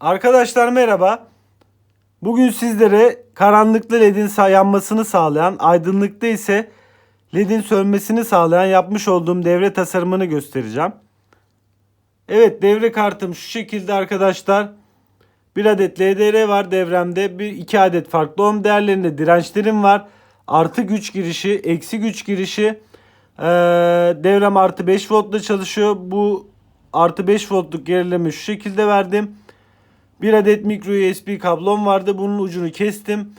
Arkadaşlar merhaba. Bugün sizlere karanlıkta ledin yanmasını sağlayan, aydınlıkta ise ledin sönmesini sağlayan yapmış olduğum devre tasarımını göstereceğim. Evet devre kartım şu şekilde arkadaşlar. Bir adet LDR var devremde. Bir iki adet farklı ohm değerlerinde dirençlerim var. Artı güç girişi, eksi güç girişi. Ee, devrem artı 5 voltla çalışıyor. Bu artı 5 voltluk gerilimi şu şekilde verdim. Bir adet micro USB kablom vardı. Bunun ucunu kestim.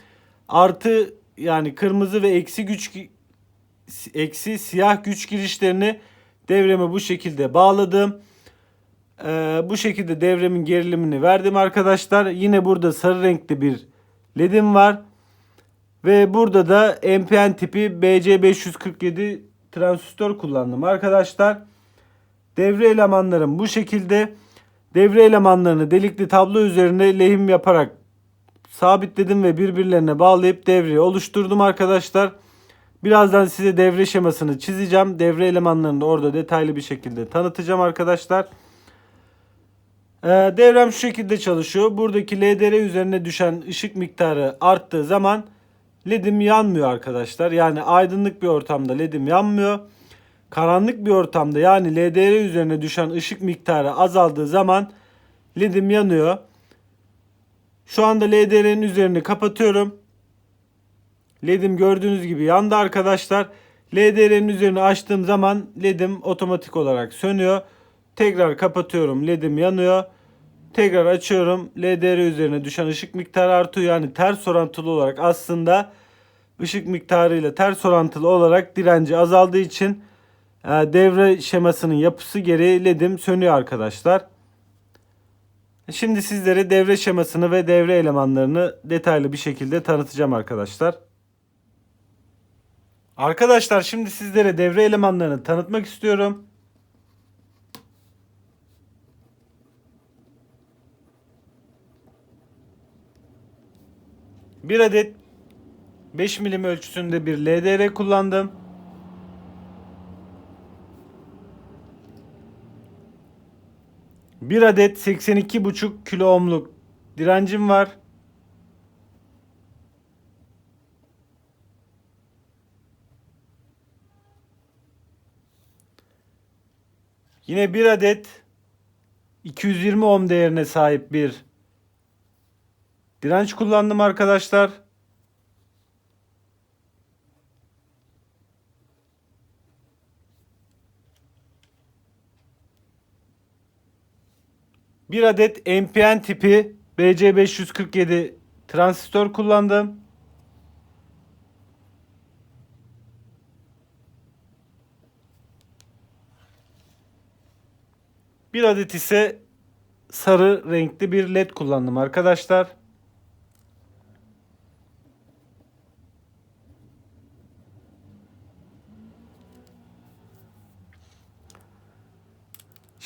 Artı yani kırmızı ve eksi güç eksi siyah güç girişlerini devreme bu şekilde bağladım. Ee, bu şekilde devremin gerilimini verdim arkadaşlar. Yine burada sarı renkli bir ledim var. Ve burada da MPN tipi BC547 transistör kullandım arkadaşlar. Devre elemanlarım bu şekilde. Devre elemanlarını delikli tablo üzerine lehim yaparak sabitledim ve birbirlerine bağlayıp devreyi oluşturdum arkadaşlar. Birazdan size devre şemasını çizeceğim. Devre elemanlarını da orada detaylı bir şekilde tanıtacağım arkadaşlar. Ee, devrem şu şekilde çalışıyor. Buradaki LDR üzerine düşen ışık miktarı arttığı zaman ledim yanmıyor arkadaşlar. Yani aydınlık bir ortamda ledim yanmıyor. Karanlık bir ortamda yani LDR üzerine düşen ışık miktarı azaldığı zaman ledim yanıyor. Şu anda LDR'nin üzerini kapatıyorum. LED'im gördüğünüz gibi yandı arkadaşlar. LDR'nin üzerini açtığım zaman LED'im otomatik olarak sönüyor. Tekrar kapatıyorum. LED'im yanıyor. Tekrar açıyorum. LDR üzerine düşen ışık miktarı artıyor. Yani ters orantılı olarak aslında ışık miktarıyla ters orantılı olarak direnci azaldığı için devre şemasının yapısı gereği LED'im sönüyor arkadaşlar. Şimdi sizlere devre şemasını ve devre elemanlarını detaylı bir şekilde tanıtacağım arkadaşlar. Arkadaşlar şimdi sizlere devre elemanlarını tanıtmak istiyorum. Bir adet 5 milim ölçüsünde bir LDR kullandım. Bir adet 82,5 kilo ohmluk direncim var. Yine bir adet 220 ohm değerine sahip bir direnç kullandım arkadaşlar. Bir adet MPN tipi BC547 transistör kullandım. Bir adet ise sarı renkli bir led kullandım arkadaşlar.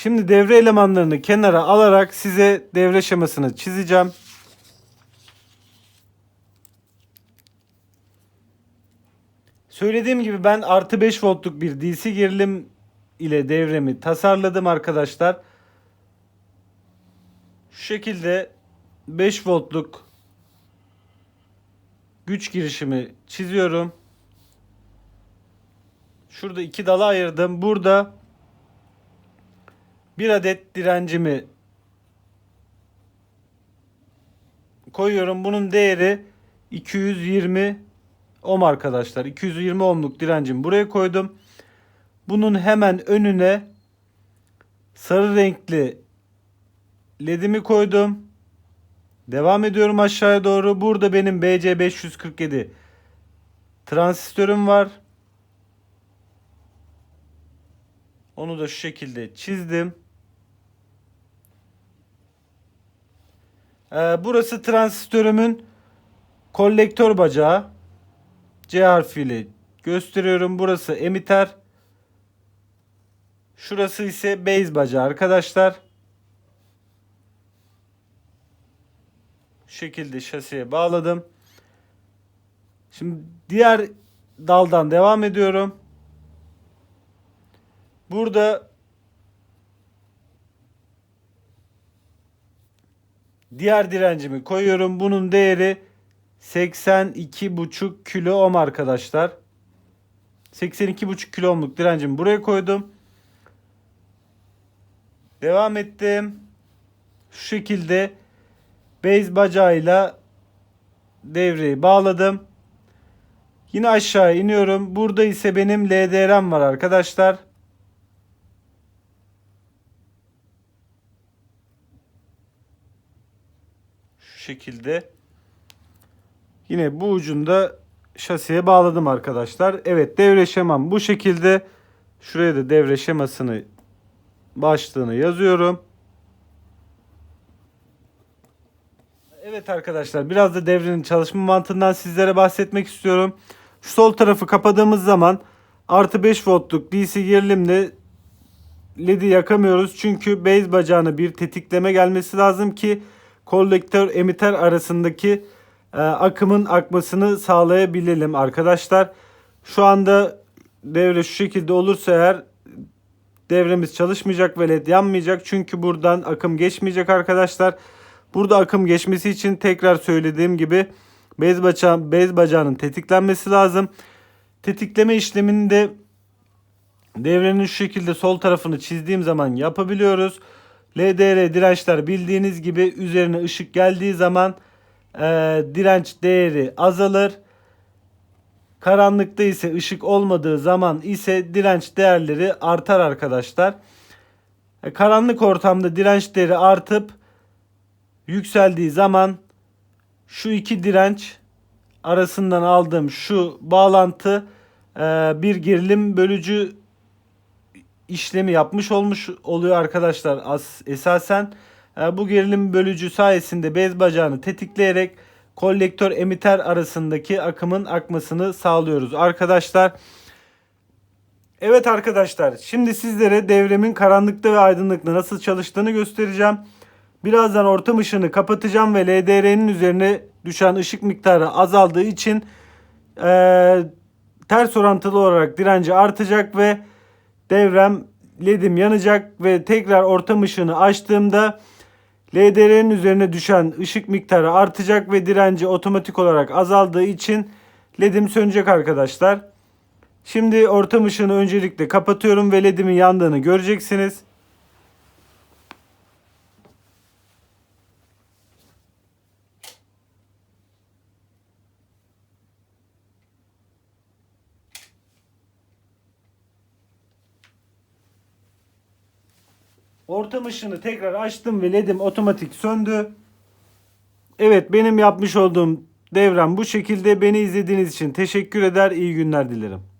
Şimdi devre elemanlarını kenara alarak size devre şemasını çizeceğim. Söylediğim gibi ben artı 5 voltluk bir DC gerilim ile devremi tasarladım arkadaşlar. Şu şekilde 5 voltluk güç girişimi çiziyorum. Şurada iki dala ayırdım. Burada bir adet direncimi koyuyorum. Bunun değeri 220 ohm arkadaşlar. 220 ohmluk direncimi buraya koydum. Bunun hemen önüne sarı renkli ledimi koydum. Devam ediyorum aşağıya doğru. Burada benim BC547 transistörüm var. Onu da şu şekilde çizdim. Ee, burası transistörümün kolektör bacağı. C harfiyle gösteriyorum. Burası emitter. Şurası ise base bacağı arkadaşlar. Şu şekilde şasiye bağladım. Şimdi diğer daldan devam ediyorum. Burada diğer direncimi koyuyorum. Bunun değeri 82,5 kilo ohm arkadaşlar. 82,5 kilo ohmluk direncimi buraya koydum. Devam ettim. Şu şekilde base bacağıyla devreyi bağladım. Yine aşağı iniyorum. Burada ise benim LDR'm var arkadaşlar. Şekilde. Yine bu ucunda şasiye bağladım arkadaşlar. Evet devre şemam bu şekilde. Şuraya da devre şemasını başlığını yazıyorum. Evet arkadaşlar biraz da devrenin çalışma mantığından sizlere bahsetmek istiyorum. Şu sol tarafı kapadığımız zaman artı 5 voltluk DC gerilimle LED'i yakamıyoruz. Çünkü base bacağına bir tetikleme gelmesi lazım ki kolektör emiter arasındaki e, akımın akmasını sağlayabilelim arkadaşlar. Şu anda devre şu şekilde olursa eğer devremiz çalışmayacak ve led yanmayacak. Çünkü buradan akım geçmeyecek arkadaşlar. Burada akım geçmesi için tekrar söylediğim gibi bez, bacağı, bez bacağının tetiklenmesi lazım. Tetikleme işlemini de devrenin şu şekilde sol tarafını çizdiğim zaman yapabiliyoruz. LDR dirençler bildiğiniz gibi üzerine ışık geldiği zaman e, direnç değeri azalır. Karanlıkta ise ışık olmadığı zaman ise direnç değerleri artar arkadaşlar. E, karanlık ortamda direnç değeri artıp yükseldiği zaman şu iki direnç arasından aldığım şu bağlantı e, bir gerilim bölücü işlemi yapmış olmuş oluyor arkadaşlar as, esasen. E, bu gerilim bölücü sayesinde bez bacağını tetikleyerek kolektör emiter arasındaki akımın akmasını sağlıyoruz arkadaşlar. Evet arkadaşlar şimdi sizlere devremin karanlıkta ve aydınlıkta nasıl çalıştığını göstereceğim. Birazdan ortam ışığını kapatacağım ve LDR'nin üzerine düşen ışık miktarı azaldığı için e, ters orantılı olarak direnci artacak ve devrem ledim yanacak ve tekrar ortam ışığını açtığımda LDR'nin üzerine düşen ışık miktarı artacak ve direnci otomatik olarak azaldığı için ledim sönecek arkadaşlar. Şimdi ortam ışığını öncelikle kapatıyorum ve ledimin yandığını göreceksiniz. Ortam ışığını tekrar açtım ve ledim otomatik söndü. Evet benim yapmış olduğum devrem bu şekilde. Beni izlediğiniz için teşekkür eder. İyi günler dilerim.